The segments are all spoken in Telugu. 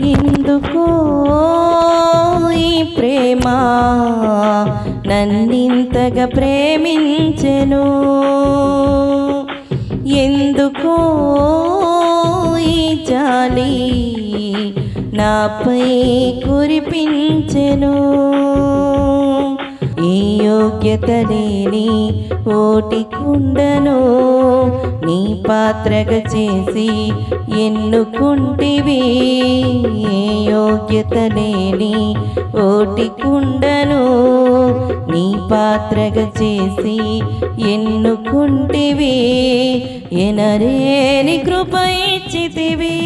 ఎందుకో ఈ ప్రేమ నన్నింతగా ప్రేమించెను? ఎందుకో ఈ జాలి నాపై కురిపించెను? యోగ్యత లేని ఓటి కుండను నీ పాత్రగా చేసి ఎన్నుకుంటివి? ఏ యోగ్యత లేని ఓటి కుండను నీ పాత్రగా చేసి ఎన్నుకుంటివి? ఎనరేని కృప ఇచ్చితివి.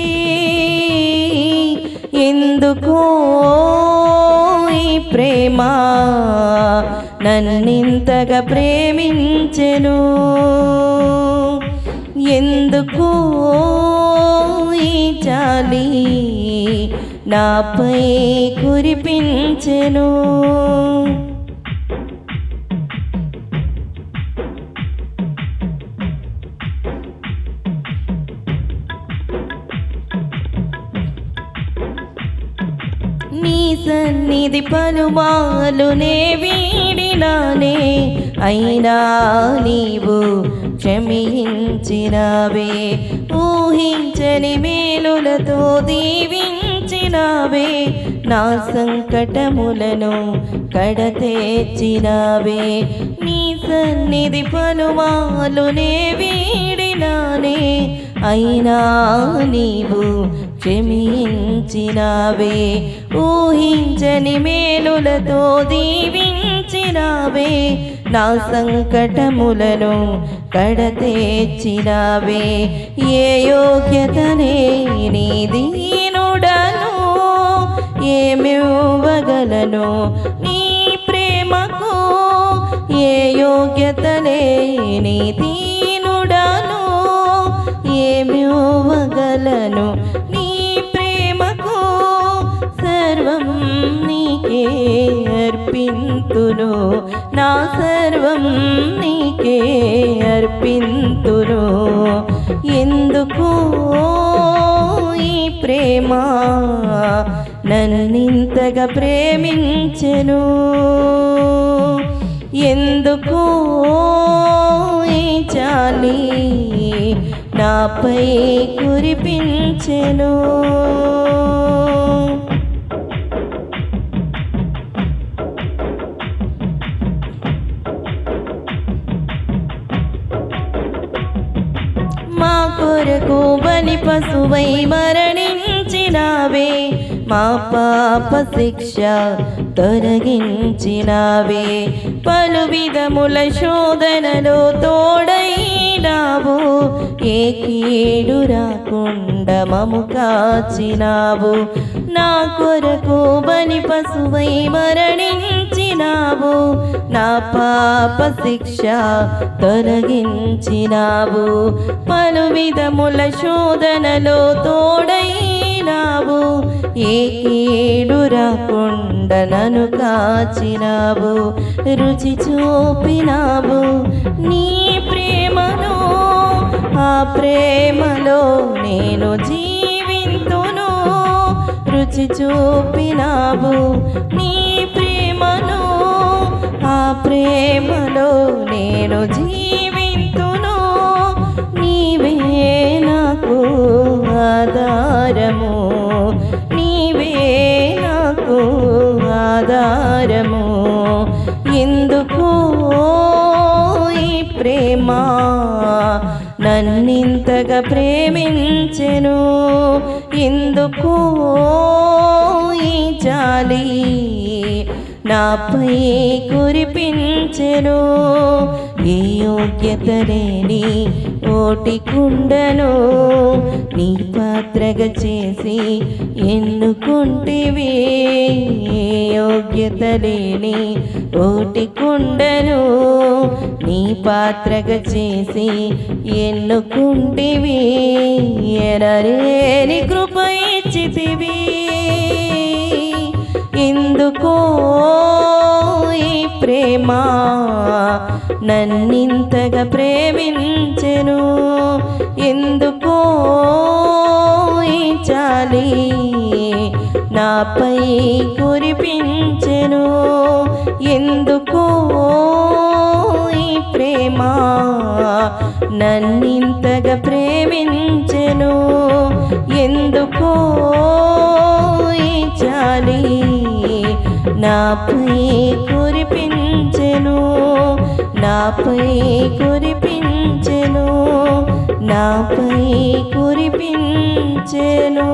ఎందుకో ఈ ప్రేమ నన్నింతగా ప్రేమించెను. ఎందుకు ఈ జాలి నాపై కురిపించెను? నీ సన్నిధి పలుమాలునే వీడినానే. అయినా నీవు క్షమించినావే ఊహించని మేలులతో దీవించినావే. నా సంకటములను కడతేర్చినావే నీ సన్నిధి పలుమాలునే వీడినానే. అయినా నీవు క్షమించినావే. ఊహించని మేలులతో దీవించినావే. నా సంకటములను కడతేర్చినావే ఏ యోగ్యతనే నీ దీనుడను. ఏమివ్వగలను నీ ప్రేమకు. ఏ యోగ్యతనే నీ అర్పింతును. నా సర్వం నీకే అర్పింతును. ఎందుకు ఈ ప్రేమ నన్నింతగా ప్రేమించెను. ఎందుకు ఈ చాలి నాపై కురిపించెను. మా కొరకు బలి పశువై మరణించినావే. మా పాప శిక్ష తొలగించినావే. పలు విధముల శోధనలో తోడైనావు. ఏ కీడు రాకుండా మము కాచినావు. నా కొరకు బలి పశువై తొలగించినావు నా పాప శిక్ష తొలగించినావు. పలు విధముల శోధనలో తోడైనావు ఏ కీడు రాకుండా నన్ను కాచినావు. రుచి చూపినావు నీ ప్రేమను ఆ ప్రేమలో నేను జీవింతును. రుచి చూపినావు ప్రేమ నన్నింతగా ప్రేమించెను. ఎందుకు ఈ జాలి? నాపై కురిపించెను. నీ యోగ్యతలేని ఓటి కుండను నీ పాత్రగా చేసి ఎన్నుకుంటేవి. ఏ యోగ్యత ఓటి కుండను నీ పాత్రగా చేసి ఎన్నుకుంటేవి. ఎనరేని కృప ఇచ్చితివి. ఎందుకో నన్నింతగా ప్రేమించెను. ఎందుకో చాలి నాపై కురిపించెను. ఎందుకో ప్రేమ నన్నింతగా ప్రేమించెను. ఎందుకో చాలి నాపై కురిపించ నాపై కురిపించెను నాపై కురిపించెను.